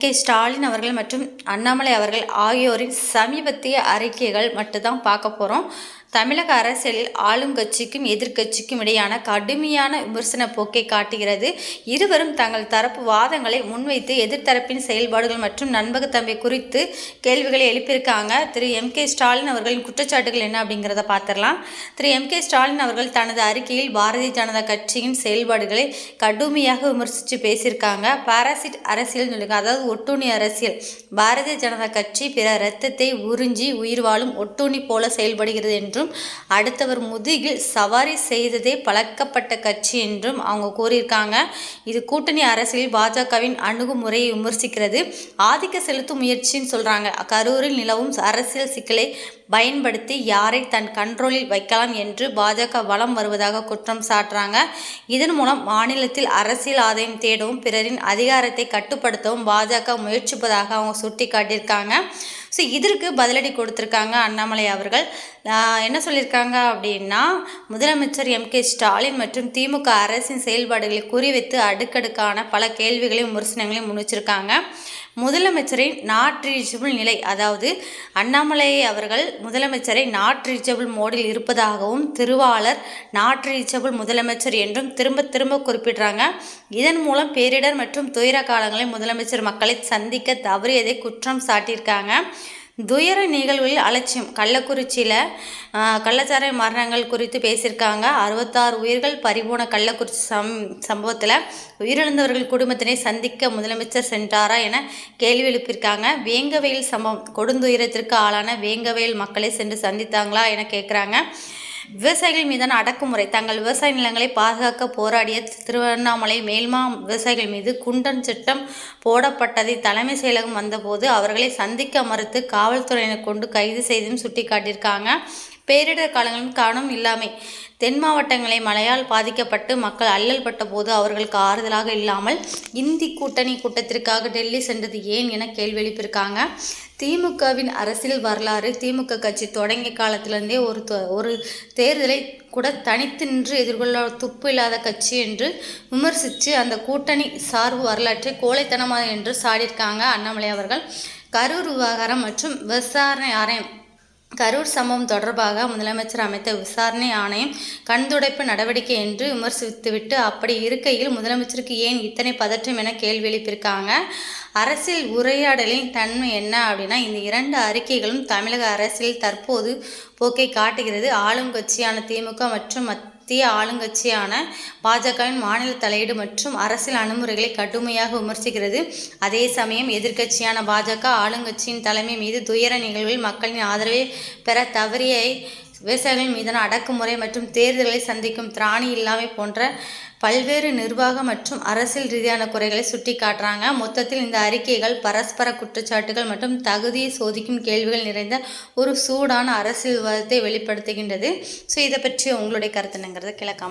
K. Stalin அவர்கள் மற்றும் அண்ணாமலை அவர்கள் ஆகியோரின் சமீபத்திய அறிக்கைகள் மட்டும்தான் பார்க்க போகிறோம் தமிழக அரசியலில் ஆளும் கட்சிக்கும் எதிர்க்கட்சிக்கும் இடையான கடுமையான விமர்சன போக்கை காட்டுகிறது. இருவரும் தங்கள் தரப்பு வாதங்களை முன்வைத்து எதிர்த்தரப்பின் செயல்பாடுகள் மற்றும் நண்பகத்தன்மை குறித்து கேள்விகளை எழுப்பியிருக்காங்க. திரு. எம். கே. ஸ்டாலின் அவர்களின் குற்றச்சாட்டுகள் என்ன அப்படிங்கிறத பார்த்துடலாம். திரு. எம். கே. ஸ்டாலின் அவர்கள் தனது அறிக்கையில் பாரதிய ஜனதா கட்சியின் செயல்பாடுகளை கடுமையாக விமர்சித்து பேசியிருக்காங்க. பாராசிட் அரசியல் சொல்லுங்க அதாவது ஒட்டுணி அரசியல் பாரதிய ஜனதா கட்சி பிற இரத்தத்தை உறிஞ்சி உயிர் வாழும் ஒட்டுணி போல செயல்படுகிறது என்றும் அடுத்தவர் முதுகில் சவாரி செய்ததே பழக்கப்பட்ட கட்சி என்றும் அவங்க கூறியிருக்காங்க. இது கூட்டணி அரசியல் பாஜகவின் அணுகுமுறையை விமர்சிக்கிறது. ஆதிக்க செலுத்தும் முயற்சின்னு சொல்கிறாங்க கரூரில் நிலவும் அரசியல் சிக்கலை பயன்படுத்தி யாரை தன் கண்ட்ரோலில் வைக்கலாம் என்று பாஜக வலம் வருவதாக குற்றம் சாட்டுறாங்க. இதன் மூலம் மாநிலத்தில் அரசியல் ஆதாயம் தேடவும் பிறரின் அதிகாரத்தை கட்டுப்படுத்தவும் பாஜக முயற்சிப்பதாக அவங்க சுட்டி காட்டியிருக்காங்க ஸோ இதற்கு பதிலடி கொடுத்துருக்காங்க அண்ணாமலை அவர்கள். என்ன சொல்லியிருக்காங்க அப்படின்னா முதலமைச்சர் எம் கே ஸ்டாலின் மற்றும் திமுக அரசின் செயல்பாடுகளை குறிவைத்து அடுக்கடுக்கான பல கேள்விகளையும் விமர்சனங்களையும் முன்னிச்சிருக்காங்க முதலமைச்சரின் நாட் ரீச்சபிள் நிலை. அதாவது அண்ணாமலை அவர்கள் முதலமைச்சரை நாட் ரீச்சபிள் மோடில் இருப்பதாகவும் திருவாளர் நாட் ரீச்சபிள் முதலமைச்சர் என்றும் திரும்ப திரும்ப குறிப்பிடுறாங்க. இதன் மூலம் பேரிடர் மற்றும் துயர காலங்களில் முதலமைச்சர் மக்களை சந்திக்க தவறியதை குற்றம் சாட்டியிருக்காங்க. துயர நிகழ்வில் அலட்சியம். கள்ளக்குறிச்சியில் கள்ளச்சார மரணங்கள் குறித்து பேசியிருக்காங்க. அறுபத்தாறு உயிர்கள் பறிபோன கள்ளக்குறிச்சி சம் சம்பவத்தில் உயிரிழந்தவர்கள் குடும்பத்தினை சந்திக்க முதலமைச்சர் சென்றாரா என கேள்வி எழுப்பியிருக்காங்க. வேங்கவயல் சம்பவம் கொடுந்துயரத்திற்கு ஆளான வேங்கவயல் மக்களை சென்று சந்தித்தாங்களா என கேட்குறாங்க விவசாயிகள் மீதான அடக்குமுறை. தங்கள் விவசாய நிலங்களை பாதுகாக்க போராடிய திருவண்ணாமலை மேல்மா விவசாயிகள் மீது குண்டன் சட்டம் போடப்பட்டதை தலைமை செயலகம் வந்தபோது அவர்களை சந்திக்க மறுத்து காவல்துறையினர் கொண்டு கைது செய்தும் சுட்டிக்காட்டியிருக்காங்க. பேரிடர் காலங்களின் காரணம் இல்லாமை. தென் மாவட்டங்களை மழையால் பாதிக்கப்பட்டு மக்கள் அல்லல் பட்ட போது அவர்களுக்கு ஆறுதலாக இல்லாமல் இந்தி கூட்டணி கூட்டத்திற்காக டெல்லி சென்றது ஏன் என கேள்வி எழுப்பியிருக்காங்க. திமுகவின் அரசியல் வரலாறு திமுக கட்சி தொடங்கிய காலத்திலிருந்தே ஒரு ஒரு தேர்தலை கூட தனித்து நின்று எதிர்கொள்ள துப்பு இல்லாத கட்சி என்று விமர்சித்து அந்த கூட்டணி சார்பு வரலாற்றை கோழைத்தனமாக என்று சாடியிருக்காங்க அண்ணாமலை அவர்கள். கரூர் விவகாரம் மற்றும் விசாரணை ஆணையம் கரூர் சம்பவம் தொடர்பாக முதலமைச்சர் அமைத்த விசாரணை ஆணையம் கண்துடைப்பு நடவடிக்கை என்று விமர்சித்துவிட்டு அப்படி இருக்கையில் முதலமைச்சருக்கு ஏன் இத்தனை பதற்றம் என கேள்வி எழுப்பியிருக்காங்க. அரசியல் உரையாடலின் தன்மை என்ன அப்படின்னா இந்த இரண்டு அறிக்கைகளும் தமிழக அரசியல் தற்போது போக்கை காட்டுகிறது. ஆளும் கட்சியான திமுக மற்றும் மத்திய ஆளுங்கட்சியான பாஜகவின் மாநில தலையீடு மற்றும் அரசியல் அணுமுறைகளை கடுமையாக விமர்சிக்கிறது. அதே சமயம் எதிர்க்கட்சியான பாஜக ஆளுங்கட்சியின் தலைமை மீது துயர நிகழ்வில் மக்களின் ஆதரவை பெற தவறிய விவசாயிகள் மீதான அடக்குமுறை மற்றும் தேர்தல்களை சந்திக்கும் திராணி இல்லாமை போன்ற பல்வேறு நிர்வாக மற்றும் அரசியல் ரீதியான குறைகளை சுட்டி காட்டுறாங்க மொத்தத்தில் இந்த அறிக்கைகள் பரஸ்பர குற்றச்சாட்டுகள் மற்றும் தகுதியை சோதிக்கும் கேள்விகள் நிறைந்த ஒரு சூடான அரசியல் விவாதத்தை வெளிப்படுத்துகின்றது. ஸோ இதை பற்றி உங்களுடைய கருத்துனுங்கிறத கிழக்காம